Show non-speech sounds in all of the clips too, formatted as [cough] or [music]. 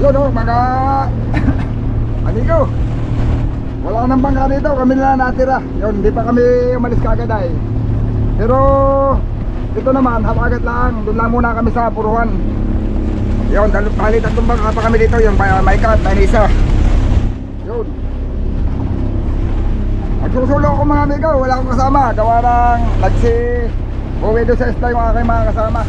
Yun o, mga [laughs] amigo. Wala nang bangka dito, kami na natira. Yun, hindi pa kami umalis kagad ay. Pero ito naman, habagat lang. Doon lang muna kami sa Puruhan. Yun, bali tatlong bangka pa kami dito. Yung may cut, may isa. Yun. Magsusulo ako mga amigo, wala akong kasama. Gawa ng nagsi uwi doon sa isla yung aking mga kasama.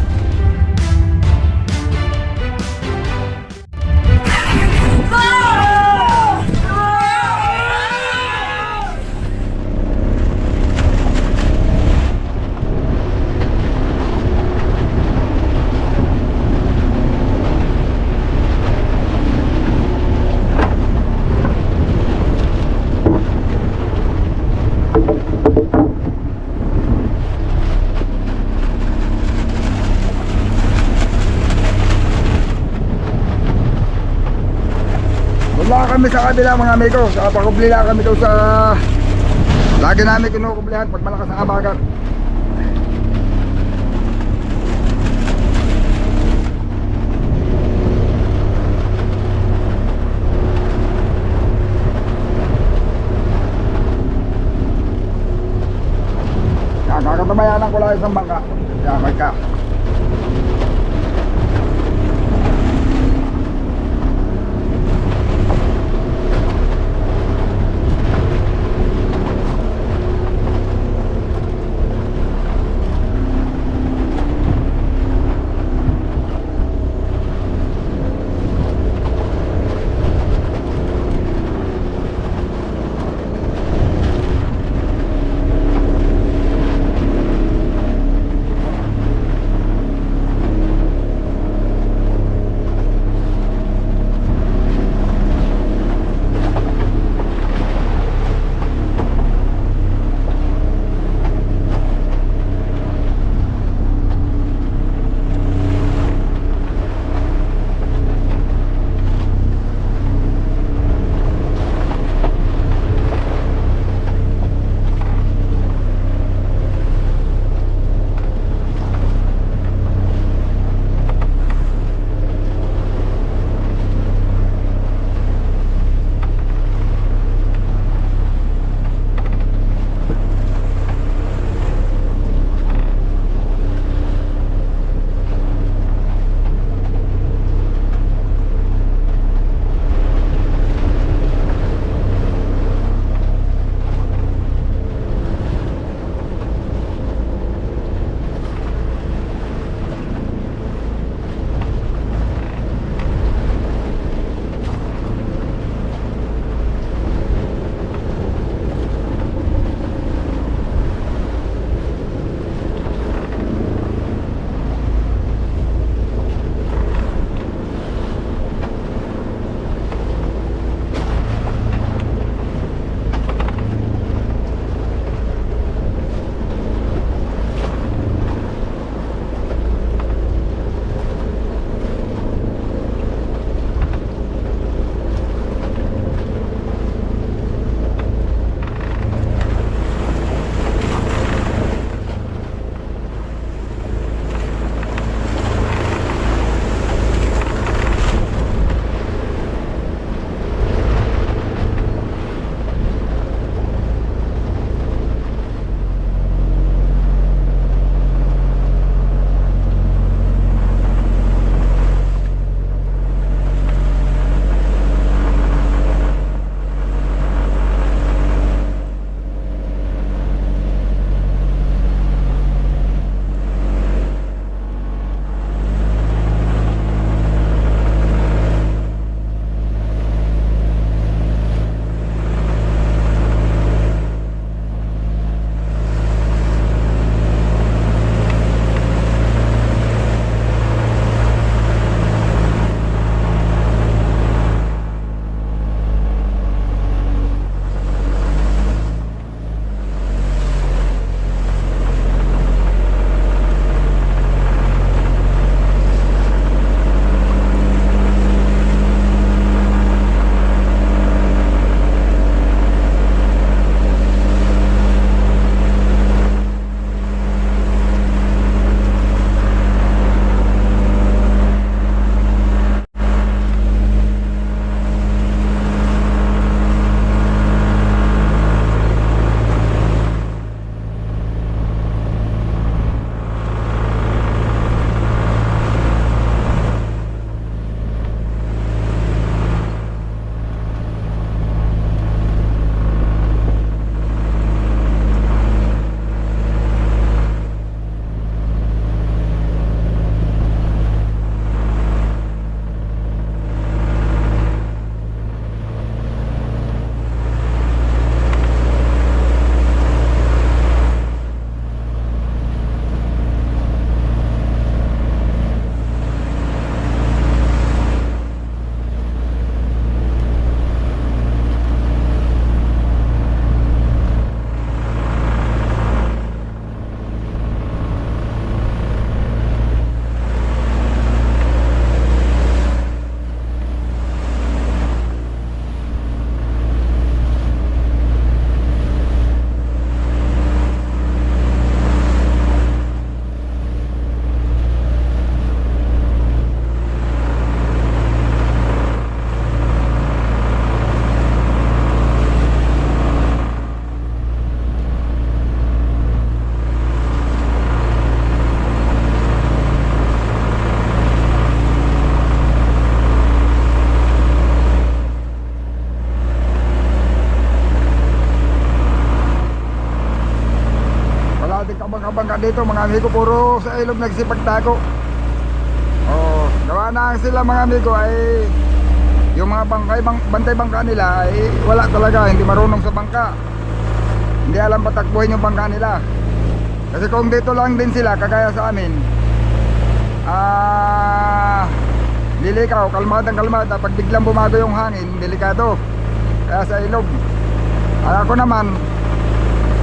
Sa kabila mga amigo. Sa pakubli lang kami daw sa lagi namin kinukublihan pag malakas ang abagat. Kakakatabayanan ko lang isang bangka. Kaya may ka. Dito mga amigo puro sa ilog nagsipagtago. Oh gawa na sila mga amigo ay yung mga bangkay bang, bantay bangka nila ay wala talaga hindi marunong sa bangka. Hindi alam patakbuhin yung bangka nila. Kasi kung dito lang din sila kagaya sa amin ah lilikaw kalmadang kalmada pag biglang bumago yung hangin delikado. Kaya sa ilog. Ay ako naman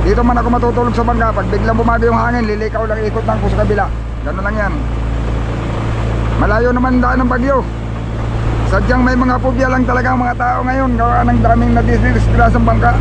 dito man ako matutulog sa bangka. Pag biglang bumago yung hangin lilikaw lang ikot lang ko sa kabila. Gano'n lang yan. Malayo naman daan ng bagyo. Sadyang may mga phobia lang talaga ang mga tao ngayon. Gawa ng daming nadisdisgrasya sa bangka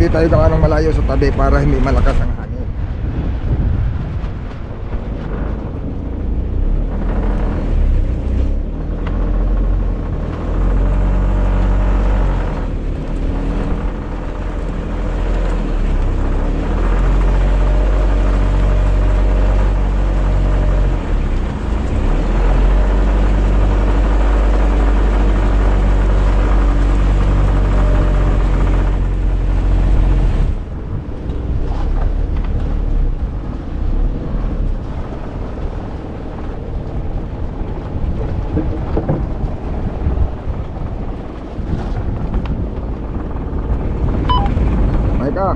hindi tayo gaano malayo sa tabi para hindi malakas ang hangin. Maika.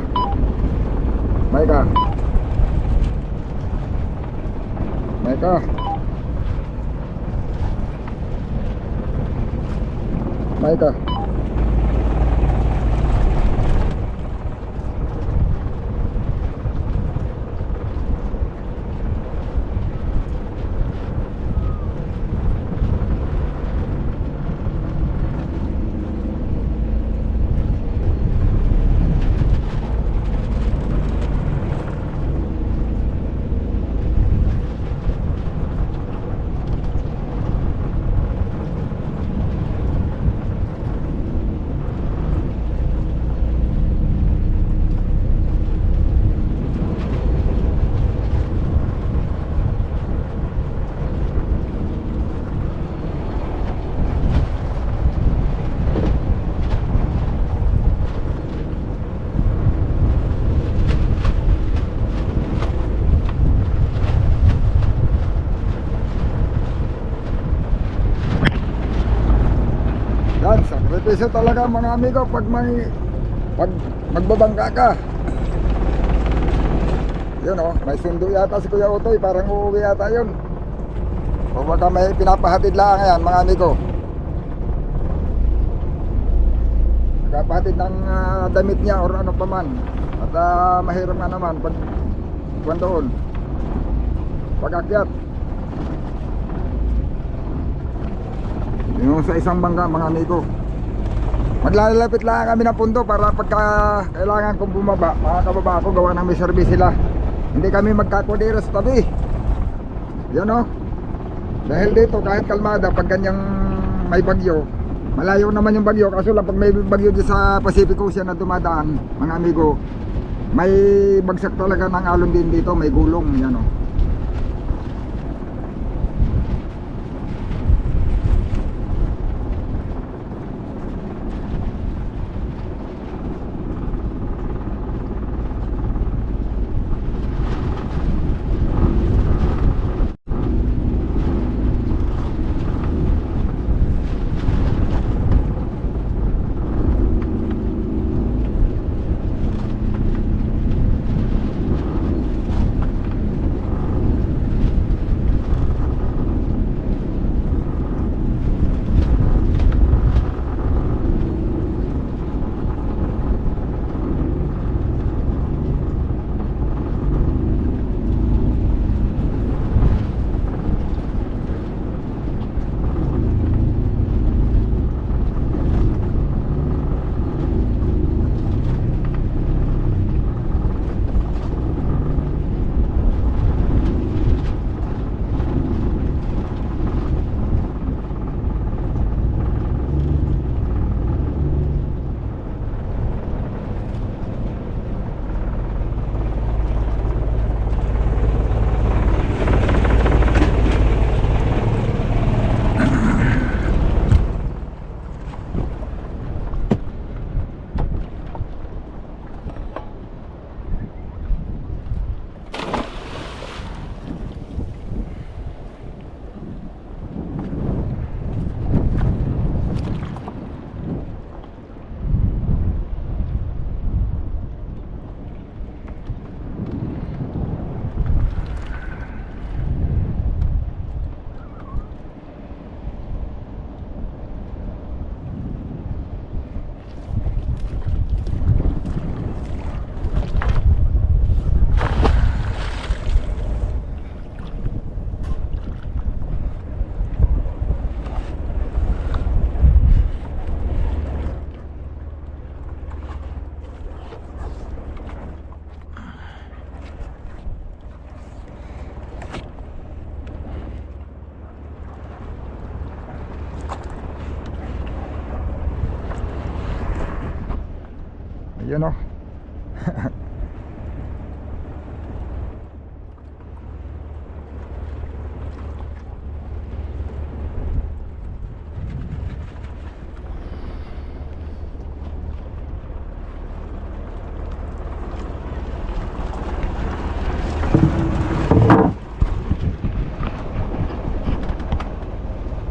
Maika. Maika. Maika. Sakripisyo talaga mga amigo pag may pag magbabangka ka. Yun oh, may sundo yata si Kuya Utoy, parang uuwi yata yun. O baka may pinapahatid lang yan mga amigo. Nagpapahatid ng ah, damit niya or ano pa man. At ah, mahirap nga naman pag kuwan doon. Pag akyat. Yung sa isang bangka mga amigo. Maglalapit lang kami ng pundo para pagka kailangan kong bumaba, makakababa ako gawa ng may service sila. Hindi kami magkakodera sa tabi. Yan o. Dahil dito kahit kalmada pag ganyang may bagyo, malayo naman yung bagyo kaso lang pag may bagyo dyan sa Pacific Ocean na dumadaan, mga amigo, may bagsak talaga ng alon din dito, may gulong yan o. Ayun o.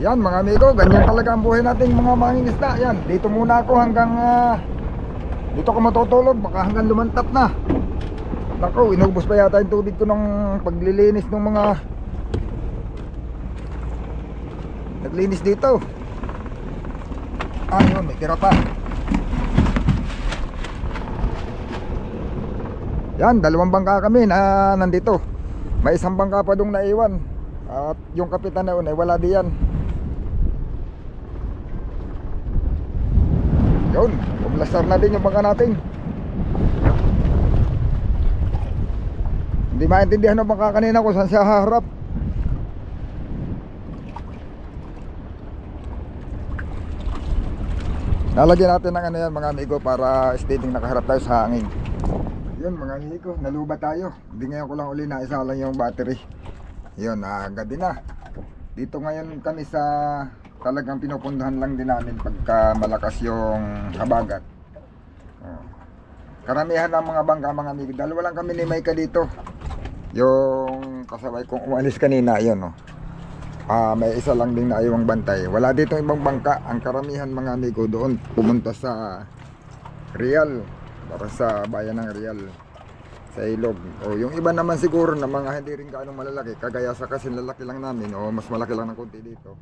Yan mga amigo, ganyan talaga ang buhay nating mga mangingisda. Yan, dito muna ako hanggang ah, dito ako matutulog, baka hanggang lumantap na. Nako, inubos pa yata yung tubig ko ng paglilinis ng mga naglinis dito. Ah, yun, may tira pa. Yan, dalawang bangka kami na nandito. May isang bangka pa dong naiwan. At yung kapitan na yun, ay wala diyan. Yun, umlasar na din yung bangka natin. Hindi maintindihan ng bangka kanina kung saan siya haharap. Lalagyan natin ng ano yan mga amigo para steady nakaharap tayo sa hangin. Yun mga amigo, naluba tayo. Hindi ngayon ko lang uli na isa lang yung battery. Yun, ah, gabi na. Dito ngayon kami sa talagang pinupundahan lang din namin pagka malakas yung habagat. Oh. Karamihan ng mga bangka mga amigo, dalawa lang kami ni Maika dito. Yung kasabay kong umalis kanina, yun oh. Ah, may isa lang ding naiwang bantay. Wala dito ibang bangka. Ang karamihan mga amigo doon pumunta sa Real para sa bayan ng Real sa ilog. O yung iba naman siguro na mga hindi rin gaano malalaki, kagaya sa kasi lalaki lang namin o mas malaki lang ng konti dito.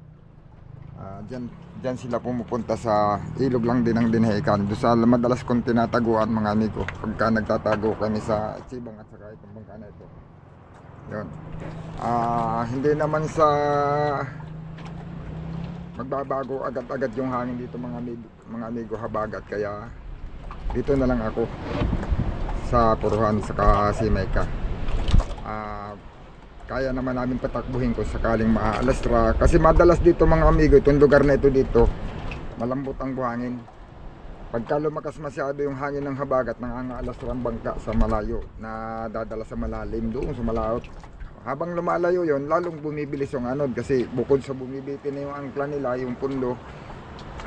Ah, diyan, diyan sila pumupunta sa ilog lang din ang dinhekan. Doon sa madalas kong tinataguan mga amigo pagka nagtatago kami sa Sibang at saka itong bangka na ito. Yun. Ah, hindi naman sa magbabago agad-agad yung hangin dito mga amigo, mga amigo habagat kaya dito na lang ako sa Puruhan sa Simayka. Ah, kaya naman namin patakbuhin kung sakaling maaalastra kasi madalas dito mga amigo itong lugar na ito dito malambot ang buhangin. Pagka lumakas masyado yung hangin ng habagat nangangaalastra ang bangka sa malayo na dadala sa malalim doon sa malaot. Habang lumalayo yon lalong bumibilis yung anod kasi bukod sa bumibitin na yung angkla nila yung pundo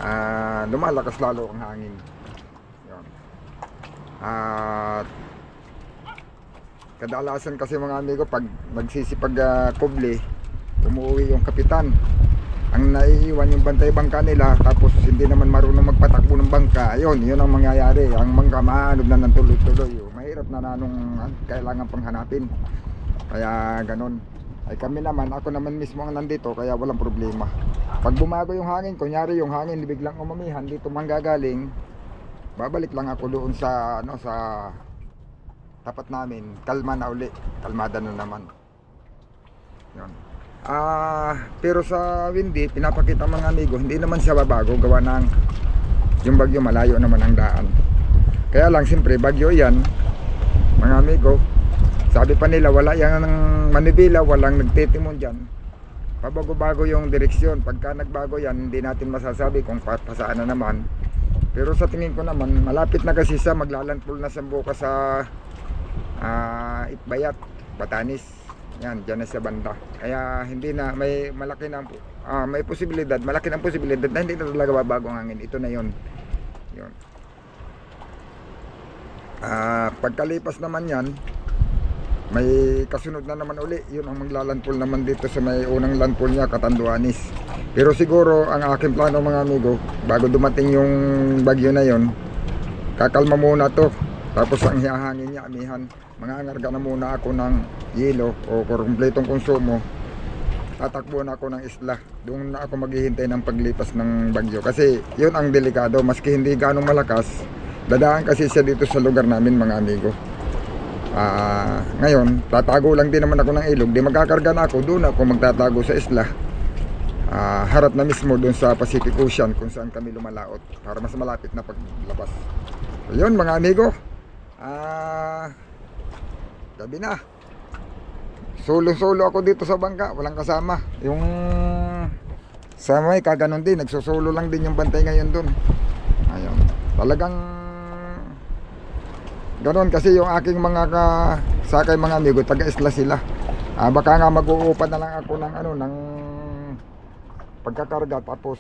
ah, lumalakas lalo ang hangin. Yun. at kadalasan kasi mga amigo pag nagsisipag uh, kubli umuwi yung kapitan. Ang naiiwan yung bantay bangka nila tapos hindi naman marunong magpatakbo ng bangka. Ayun yun ang mangyayari. Ang bangka maanod na ng tuloy-tuloy. Mahirap na nanong kailangan pang hanapin. Kaya ganon ay kami naman ako naman mismo ang nandito kaya walang problema. Pag bumago yung hangin kunyari yung hangin biglang umamihan dito manggagaling babalik lang ako doon sa ano sa tapat namin, kalma na uli. Kalmada na naman. Yun. Ah, pero sa Windy, pinapakita mga amigo, hindi naman siya babago gawa ng yung bagyo malayo naman ang daan. Kaya lang siyempre bagyo 'yan. Mga amigo, sabi pa nila wala yan ng Manibila, walang nagtitimon diyan. Pabago-bago yung direksyon. Pagka nagbago yan, hindi natin masasabi kung pa- pasaan na naman. Pero sa tingin ko naman, malapit na kasi sa maglalandfall na sa bukas sa ah Itbayat, Batanis. Yan, dyan na sa banda. Kaya hindi na, may malaki na, ah, may posibilidad, malaki na posibilidad na hindi na talaga babago ang hangin. Ito na yon Yun. Ah, pagkalipas naman yan, may kasunod na naman uli. Yun ang maglalandfall naman dito sa may unang landfall niya, Katanduanis. Pero siguro, ang aking plano mga amigo, bago dumating yung bagyo na yon kakalma muna to. Tapos ang hihangin niya, amihan, mangangarga na muna ako ng yelo o kumpletong konsumo. Tatakbo na ako ng isla. Doon na ako maghihintay ng paglipas ng bagyo. Kasi yun ang delikado. Maski hindi ganong malakas, dadaan kasi siya dito sa lugar namin mga amigo. Ah, ngayon, tatago lang din naman ako ng ilog. Di magkakarga na ako, doon ako magtatago sa isla. Ah, harap na mismo doon sa Pacific Ocean kung saan kami lumalaot para mas malapit na paglabas. Ayun mga amigo. Ah, gabi na. Solo-solo ako dito sa bangka, walang kasama. Yung sa may kaganon din, nagsusolo lang din yung bantay ngayon doon. Ayun. Talagang ganon kasi yung aking mga ka, sakay mga amigo, taga-isla sila. Ah, baka nga mag-uupad na lang ako ng ano, ng pagkakarga tapos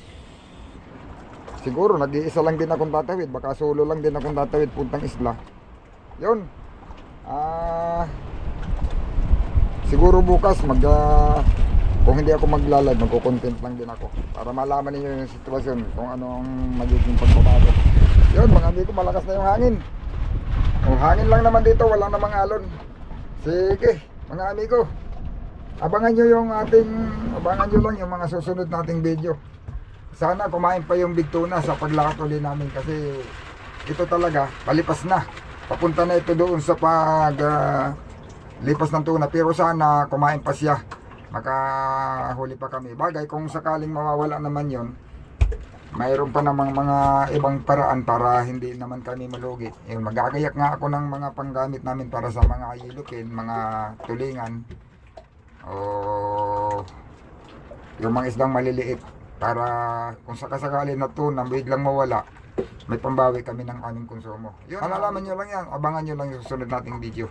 siguro nag-iisa lang din akong tatawid baka solo lang din akong tatawid puntang isla yun. Ah siguro bukas mag ah, kung hindi ako maglalag magko-content lang din ako. Para malaman niyo yung sitwasyon kung ano ang magiging pagbabago. Yun mga amigo malakas na yung hangin. O hangin lang naman dito walang namang alon. Sige mga amigo abangan nyo yung ating abangan nyo lang yung mga susunod nating video. Sana kumain pa yung big tuna sa paglakad uli namin kasi ito talaga palipas na papunta na ito doon sa pag ah, lipas ng tuna. Pero sana kumain pa siya. Makahuli pa kami. Bagay kung sakaling mawawala naman yon mayroon pa namang mga ibang paraan para hindi naman kami malugi. Yun, magagayak nga ako ng mga panggamit namin para sa mga ilukin mga tulingan. O yung mga isdang maliliit. Para kung sakasakali na tuna biglang mawala may pambawi kami ng aming konsumo. Yun malalaman nyo lang yan. Abangan nyo lang yung susunod nating video